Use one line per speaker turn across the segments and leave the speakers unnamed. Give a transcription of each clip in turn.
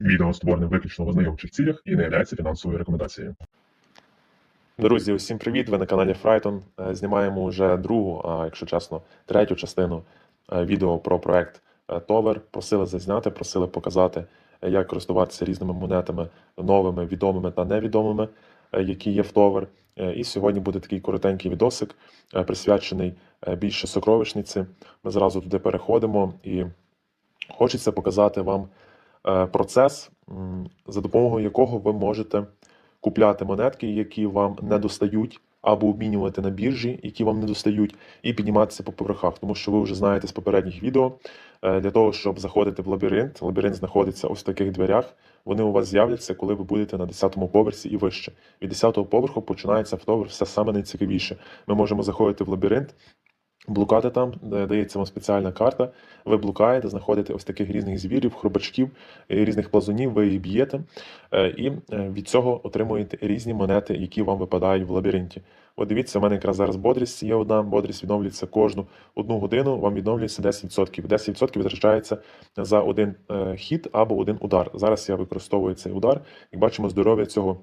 Відео створене виключно в ознайомчих цілях і не є фінансовою рекомендацією.
Друзі, усім привіт! Ви на каналі Фрайтон. Е, Знімаємо вже другу, а якщо чесно, третю частину е, відео про проект Товер. Просили зазняти, просили показати, е, як користуватися різними монетами новими, відомими та невідомими, які є в Товер. І сьогодні буде такий коротенький відосик, присвячений більше сокровищниці. Ми зразу туди переходимо і хочеться показати вам процес, за допомогою якого ви можете купляти монетки, які вам не достають, або обмінювати на біржі, які вам не достають, і підніматися по поверхах. Тому що ви вже знаєте з попередніх відео, е, для того, щоб заходити в лабіринт, лабіринт знаходиться ось в таких дверях. Вони у вас з'являться, коли ви будете на 10-му поверсі і вище. Від 10-го поверху починається автовер, все саме найцікавіше. Ми можемо заходити в лабіринт, блукати там, дається вам спеціальна карта. Ви блукаєте, знаходите ось таких різних звірів, хробачків, е, різних плазунів, ви їх б'єте, е, і е, від цього отримуєте різні монети, які вам випадають в лабіринті. От дивіться, у мене якраз зараз бодрість є одна, бодрість відновлюється кожну одну годину, вам відновлюється 10%. 10% витрачається за один хід або один удар. Зараз я використовую цей удар, і бачимо здоров'я цього.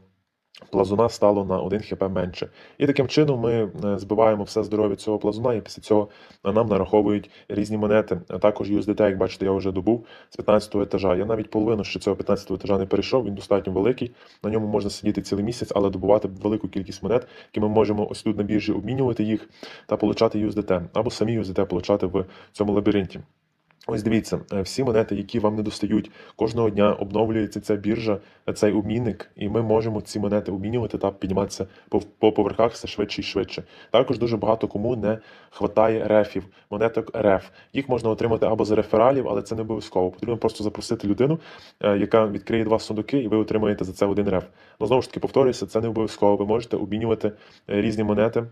Плазуна стало на 1 хп менше. І таким чином ми е, збиваємо все здоров'я цього плазуна, і після цього нам нараховують різні монети. Також USDT, як бачите, я вже добув з 15 етажа. Я навіть половину ще цього 15-го етажа не перейшов, він достатньо великий. На ньому можна сидіти цілий місяць, але добувати велику кількість монет, які ми можемо ось тут на біржі обмінювати їх та получати USDT, або самі USDT получати в цьому лабіринті. Ось дивіться, е, всі монети, які вам не достають, кожного дня обновлюється ця біржа, е, цей обмінник, і ми можемо ці монети обмінювати та підніматися по, по поверхах все швидше і швидше. Також дуже багато кому не хватає рефів, монеток РФ. Їх можна отримати або за рефералів, але це не обов'язково. Потрібно просто запросити людину, е, яка відкриє два сундуки, і ви отримаєте за це один реф. Ну знову ж таки, повторюся, це не обов'язково. Ви можете обмінювати різні монети.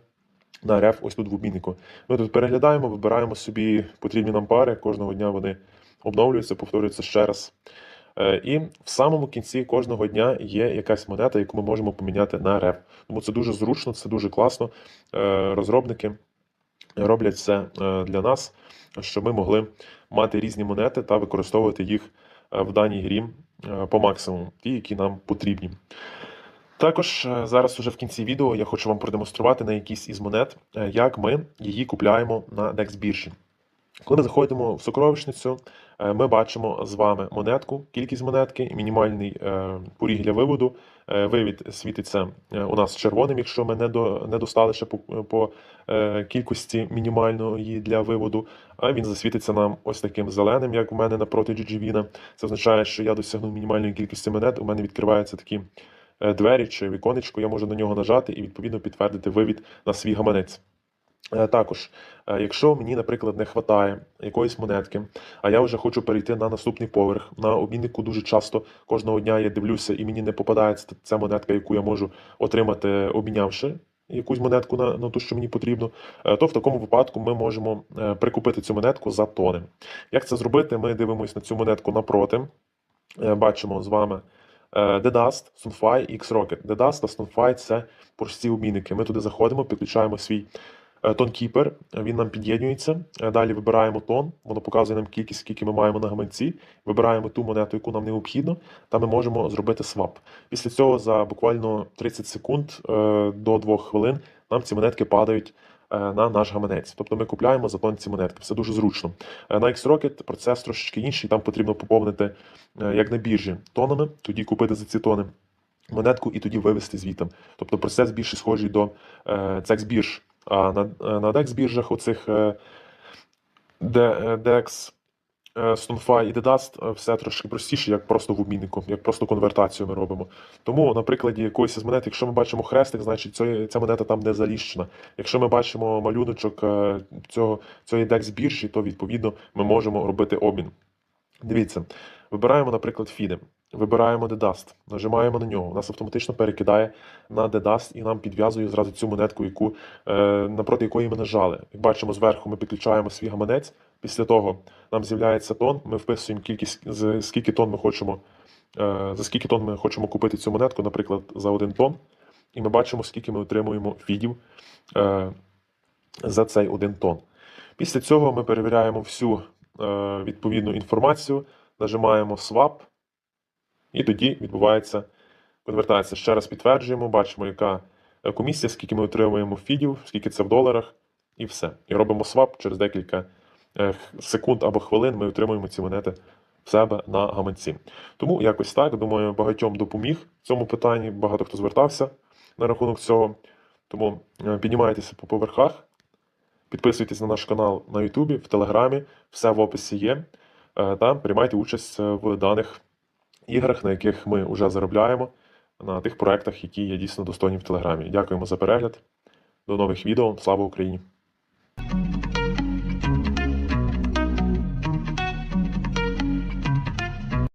На реф ось тут в обміннику. Ми тут переглядаємо, вибираємо собі потрібні нам пари. Кожного дня вони обновлюються, повторюються ще раз. Е, І в самому кінці кожного дня є якась монета, яку ми можемо поміняти на реф. Тому це дуже зручно, це дуже класно. Е, Розробники роблять це е, для нас, щоб ми могли мати різні монети та використовувати їх в даній грі по максимуму, ті, які нам потрібні. Також е, зараз уже в кінці відео я хочу вам продемонструвати на якісь із монет, е, як ми її купляємо на DEX біржі. Коли ми заходимо в сокровищницю, е, ми бачимо з вами монетку, кількість монетки, мінімальний поріг для виводу. Вивід світиться у нас червоним, якщо ми не, до, не достали ще по, по кількості мінімальної для виводу. А він засвітиться нам ось таким зеленим, як у мене напроти GGVIN. Це означає, що я досягнув мінімальної кількості монет. У мене відкриваються такі двері чи віконечко, я можу на нього нажати і відповідно підтвердити вивід на свій гаманець. Е, Також, е, якщо мені, наприклад, не вистачає якоїсь монетки, а я вже хочу перейти на наступний поверх, на обміннику дуже часто кожного дня я дивлюся, і мені не попадається ця монетка, яку я можу отримати, обмінявши якусь монетку на, на ту, що мені потрібно, е, то в такому випадку ми можемо е, прикупити цю монетку за тони. Як це зробити? Ми дивимося на цю монетку напроти. Е, Бачимо з вами е, The Dust, Sunfy, X-Rocket. The Dust та Sunfy – це прості обмінники. Ми туди заходимо, підключаємо свій е, тонкіпер, він нам під'єднується. Е, Далі вибираємо тон, воно показує нам кількість, скільки ми маємо на гаманці. Вибираємо ту монету, яку нам необхідно, та ми можемо зробити свап. Після цього за буквально 30 секунд до 2 хвилин нам ці монетки падають на наш гаманець. Тобто ми купляємо за тон ці монетки. Все дуже зручно. Е, На X-Rocket процес трошечки інший, там потрібно поповнити, е, як на біржі, тонами, тоді купити за ці тони монетку і тоді вивести звітом. Тобто процес більше схожий до е, CEX бірж. А на, е, на DEX біржах оцих е, е, DEX, е, Stonefy і Dedast е, все трошки простіше, як просто в обміннику, як просто конвертацію ми робимо. Тому на прикладі якоїсь із монет, якщо ми бачимо хрестик, значить ця, ця монета там не заліщена. Якщо ми бачимо малюночок е, цього, цієї DEX біржі, то відповідно ми можемо робити обмін. Дивіться, вибираємо, наприклад, фіди. Вибираємо Dedust, нажимаємо на нього. Нас автоматично перекидає на Dedust і нам підв'язує зразу цю монетку, яку, е, напроти якої ми нажали. Як бачимо, зверху ми підключаємо свій гаманець. Після того нам з'являється тон, ми вписуємо кількість, з скільки тонн ми хочемо, е, за скільки тонн ми хочемо купити цю монетку, наприклад, за один тонн. І ми бачимо, скільки ми отримуємо фідів е, за цей один тонн. Після цього ми перевіряємо всю е, відповідну інформацію, нажимаємо Swap. І тоді відбувається конвертація. Ще раз підтверджуємо, бачимо, яка комісія, скільки ми отримуємо фідів, скільки це в доларах, і все. І робимо свап через декілька х- секунд або хвилин ми отримуємо ці монети в себе на гаманці. Тому якось так. Думаю, багатьом допоміг в цьому питанні. Багато хто звертався на рахунок цього. Тому е, піднімайтеся по поверхах, підписуйтесь на наш канал на Ютубі, в Телеграмі, все в описі є. Е, Та приймайте участь е, в даних іграх, на яких ми вже заробляємо, на тих проектах, які є дійсно достойні в Телеграмі. Дякуємо за перегляд. До нових відео. Слава Україні!